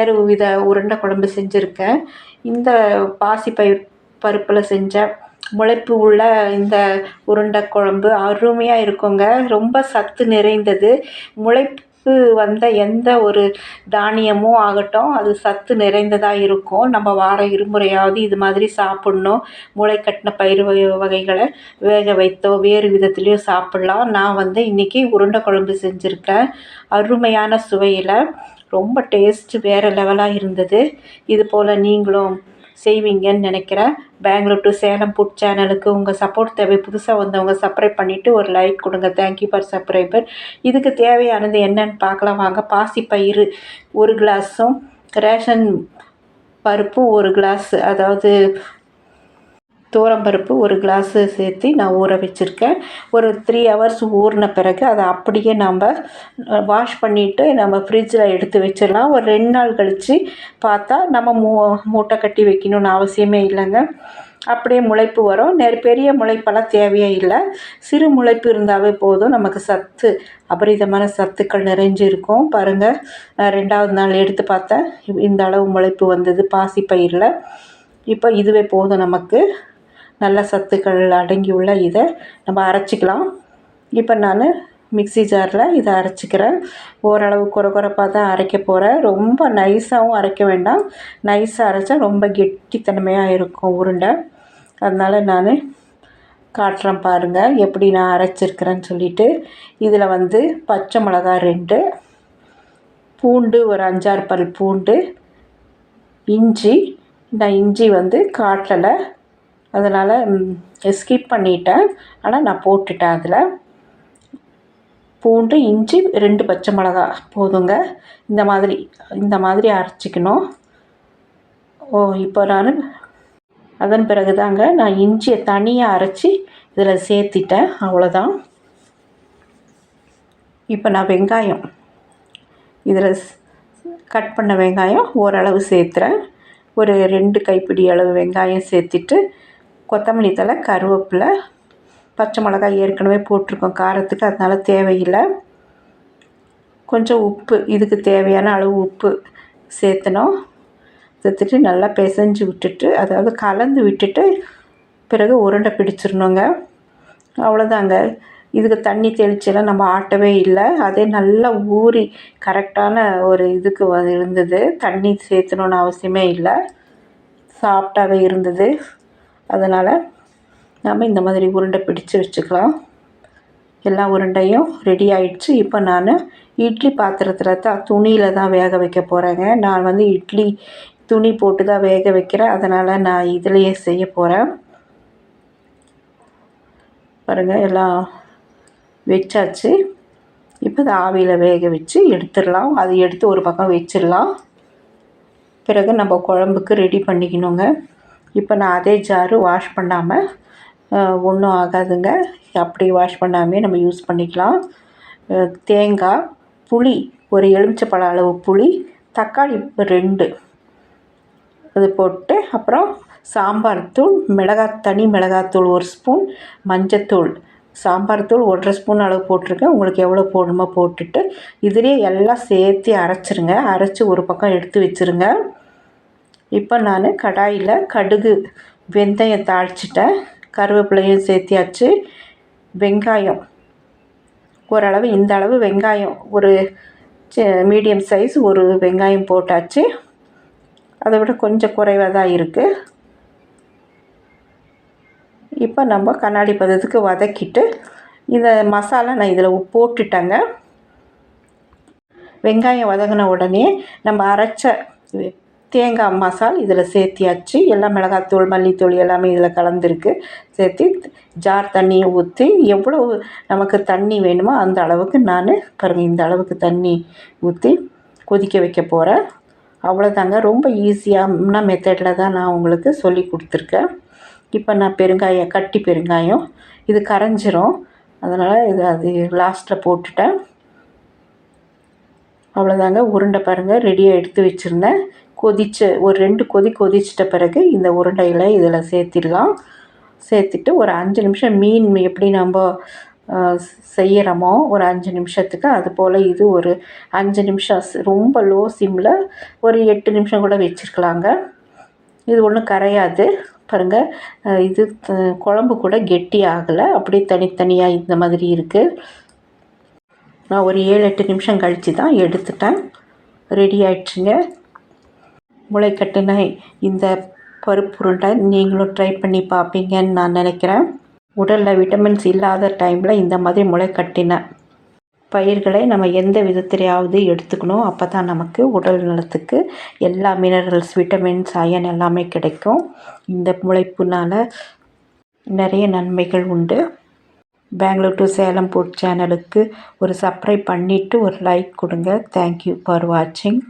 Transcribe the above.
வேறு வித உருண்டை குழம்பு செஞ்சுருக்கேன். இந்த பாசிப்பயிர் பருப்பில் செஞ்ச முளைப்பு உள்ள இந்த உருண்டை குழம்பு அருமையாக இருக்குங்க. ரொம்ப சத்து நிறைந்தது. முளைப்பு வந்த எந்த ஒரு தானியமும் ஆகட்டும் அது சத்து நிறைந்ததாக இருக்கும். நம்ம வாரம் இருமுறையாவது இது மாதிரி சாப்பிட்ணும். முளை கட்டின பயிர் வகை வகைகளை வேக வைத்தோ வேறு விதத்துலேயோ சாப்பிட்லாம். நான் வந்து இன்றைக்கி உருண்டை குழம்பு செஞ்சுருக்கேன். அருமையான சுவையில். ரொம்ப டேஸ்ட்டு வேறு லெவலாக இருந்தது. இது போல் நீங்களும் செய்வீங்கன்னு நினைக்கிறேன். பெங்களூர் டு சேலம் ஃபுட் சேனலுக்கு உங்கள் சப்போர்ட் தேவை. புதுசாக வந்தவங்க சப்ஸ்கிரைப் பண்ணிவிட்டு ஒரு லைக் கொடுங்க. தேங்க்யூ ஃபார் சப்ஸ்கிரைபர் இதுக்கு தேவையானது என்னன்னு பார்க்கலாம். வாங்க பாசிப்பயிறு ஒரு கிளாஸும் ரேஷன் பருப்பும் ஒரு கிளாஸ் அதாவது பருப்பு ஒரு கிளாஸு சேர்த்து நான் ஊற வச்சுருக்கேன். ஒரு த்ரீ ஹவர்ஸ் ஊறின பிறகு அதை அப்படியே நம்ம வாஷ் பண்ணிவிட்டு நம்ம ஃப்ரிட்ஜில் எடுத்து வச்சிடலாம். ஒரு ரெண்டு நாள் கழித்து பார்த்தா நம்ம மூ மூட்டை கட்டி வைக்கணும்னு அவசியமே இல்லைங்க. அப்படியே முளைப்பு வரும். நெ பெரிய முளைப்பெல்லாம் தேவையே இல்லை. சிறு முளைப்பு இருந்தாவே போதும். நமக்கு சத்து அபரிதமான சத்துக்கள் நிறைஞ்சிருக்கும் பாருங்கள் நான் ரெண்டாவது நாள் எடுத்து பார்த்தேன். இந்த அளவு முளைப்பு வந்தது. பாசிப்பயிரில். இப்போ இதுவே போதும் நமக்கு. நல்ல சத்துக்கள் அடங்கியுள்ள இதை நம்ம அரைச்சிக்கலாம். இப்போ நான் மிக்ஸி ஜாரில் இதை அரைச்சிக்கிறேன். ஓரளவு குறை குறைப்பாக தான் அரைக்க போகிறேன் ரொம்ப நைஸாகவும் அரைக்க வேண்டாம். நைஸாக அரைச்சா ரொம்ப கெட்டித்தன்மையாக இருக்கும் உருண்டை. அதனால் நான் காட்டுறேன் பாருங்கள் எப்படி நான் அரைச்சிருக்கிறேன்னு சொல்லிவிட்டு இதில் வந்து பச்சை மிளகா ரெண்டு பூண்டு ஒரு அஞ்சாறு பல் பூண்டு இஞ்சி. நான் இஞ்சி வந்து காட்டலை. அதனால் ஸ்கிப் பண்ணிட்டேன். ஆனால் நான் போட்டுட்டேன் அதில். பூண்டு இஞ்சி ரெண்டு பச்சை மிளகா. போதுங்க. இந்த மாதிரி இந்த மாதிரி அரைச்சிக்கணும். ஓ இப்போ நான் அதன் பிறகு தாங்க நான் இஞ்சியை தனியாக அரைச்சி இதில் சேர்த்திட்டேன். அவ்வளோதான் இப்போ நான் வெங்காயம். இதில் கட் பண்ண வெங்காயம் ஓரளவு சேர்த்துறேன். ஒரு ரெண்டு கைப்பிடி அளவு வெங்காயம் சேர்த்துட்டு கொத்தமல்லி தழை கருவேப்பிலை பச்சை மிளகாய் ஏற்கனவே போட்டிருக்கோம் காரத்துக்கு. அதனால் தேவையில்லை. கொஞ்சம் உப்பு இதுக்கு தேவையான அளவு உப்பு சேர்த்தணும். சேர்த்துட்டு நல்லா பிசைஞ்சு விட்டுட்டு அதாவது கலந்து விட்டுட்டு பிறகு உருண்டை பிடிச்சிடணுங்க. அவ்வளோதாங்க. இதுக்கு தண்ணி தெளிச்செல்லாம் நம்ம ஆட்டவே இல்லை. அதே நல்லா ஊறி கரெக்டான ஒரு இதுக்கு இருந்தது. தண்ணி சேர்த்தணுன்னு அவசியமே இல்லை. சாஃப்டாகவே இருந்தது. அதனால் நாம் இந்த மாதிரி உருண்டை பிடிச்சு வச்சுக்கலாம். எல்லா உருண்டையும் ரெடி ஆயிடுச்சு. இப்போ நான் இட்லி பாத்திரத்தில் தான் துணியில் தான் வேக வைக்க போகிறேங்க நான் வந்து இட்லி துணி போட்டு தான் வேக வைக்கிறேன். அதனால் நான் இதிலையே செய்ய போகிறேன் பாருங்கள் எல்லாம் வச்சாச்சு. இப்போ அதை ஆவியில் வேக வச்சு எடுத்துடலாம். அது எடுத்து ஒரு பக்கம் வச்சிடலாம். பிறகு நம்ம குழம்புக்கு ரெடி பண்ணிக்கணுங்க. இப்போ நான் அதே ஜாரு வாஷ் பண்ணாமல் ஒன்றும் ஆகாதுங்க. அப்படி வாஷ் பண்ணாமே நம்ம யூஸ் பண்ணிக்கலாம். தேங்காய் புளி ஒரு எலுமிச்சப்பழ அளவு புளி தக்காளி ரெண்டு. அது போட்டு அப்புறம் சாம்பார் தூள் மிளகாய் தனி மிளகாத்தூள் ஒரு ஸ்பூன் மஞ்சத்தூள் சாம்பார் தூள் ஒன்றரை ஸ்பூன் அளவு போட்டிருக்கேன். உங்களுக்கு எவ்வளோ போடணுமோ போட்டுட்டு இதிலே எல்லாம் சேர்த்து அரைச்சிருங்க. அரைச்சி ஒரு பக்கம் எடுத்து வச்சுருங்க. இப்போ நான் கடாயில் கடுகு வெந்தயம் தாளிச்சிட்டேன். கருவேப்பிலையும் சேர்த்தியாச்சு. வெங்காயம் ஓரளவு இந்த அளவு வெங்காயம் ஒரு மீடியம் சைஸ் ஒரு வெங்காயம் போட்டாச்சு. அதை விட கொஞ்சம் குறைவாக தான் இருக்குது இப்போ நம்ம கண்ணாடி பதத்துக்கு வதக்கிட்டு இந்த மசாலா நான் இதில் போட்டுட்டேங்க. வெங்காயம் வதங்கின உடனே நம்ம அரைச்ச தேங்காய் மசால் இதில் சேர்த்தியாச்சு எல்லாம் மிளகாத்தூள் மல்லித்தூள் எல்லாமே இதில் கலந்துருக்கு. சேர்த்து ஜார் தண்ணியை ஊற்றி எவ்வளோ நமக்கு தண்ணி வேணுமோ அந்த அளவுக்கு நான் பாருங்கள் இந்த அளவுக்கு தண்ணி ஊற்றி கொதிக்க வைக்க போகிறேன் அவ்வளோதாங்க ரொம்ப ஈஸியான மெத்தடில் தான் நான் உங்களுக்கு சொல்லி கொடுத்துருக்கேன். இப்போ நான் பெருங்காயம் கட்டி பெருங்காயம் இது கரைஞ்சிரும். அதனால் இது அது லாஸ்ட்டில் போட்டுட்டேன். அவ்வளோதாங்க உருண்டை பாருங்கள் ரெடியாக எடுத்து வச்சுருந்தேன். கொதிச்ச ஒரு ரெண்டு கொதி கொதிச்சிட்ட பிறகு இந்த உருண்டையில் இதில் சேர்த்திடலாம். சேர்த்துட்டு ஒரு அஞ்சு நிமிஷம் மீன் எப்படி நம்ம செய்கிறோமோ ஒரு அஞ்சு நிமிஷத்துக்கு. அது போல் இது ஒரு அஞ்சு நிமிஷம். ரொம்ப லோ சிம்மில் ஒரு எட்டு நிமிஷம் கூட வச்சுருக்கலாங்க. இது ஒன்றும் கரையாது. பாருங்கள் இது குழம்பு கூட கெட்டி ஆகலை. அப்படியே தனித்தனியாக இந்த மாதிரி இருக்குது நான் ஒரு ஏழு எட்டு நிமிஷம் கழித்து தான் எடுத்துட்டேன். ரெடி ஆயிடுச்சுங்க. முளைக்கட்டின இந்த பருப்பு உருண்டை நீங்களும் ட்ரை பண்ணி பார்ப்பீங்கன்னு நான் நினைக்கிறேன். உடலில் விட்டமின்ஸ் இல்லாத டைமில் இந்த மாதிரி முளைக்கட்டின பயிர்களை நம்ம எந்த விதத்திலையாவது எடுத்துக்கணும். அப்போ தான் நமக்கு உடல் நலத்துக்கு எல்லா மினரல்ஸ் விட்டமின்ஸ் அயன் எல்லாமே கிடைக்கும். இந்த முளைப்புனால் நிறைய நன்மைகள் உண்டு. பெங்களூர் டு சேலம் ஃபுட் சேனலுக்கு ஒரு சப்ஸ்கிரைப் பண்ணிவிட்டு ஒரு லைக் கொடுங்க. தேங்க்யூ ஃபார் வாட்சிங்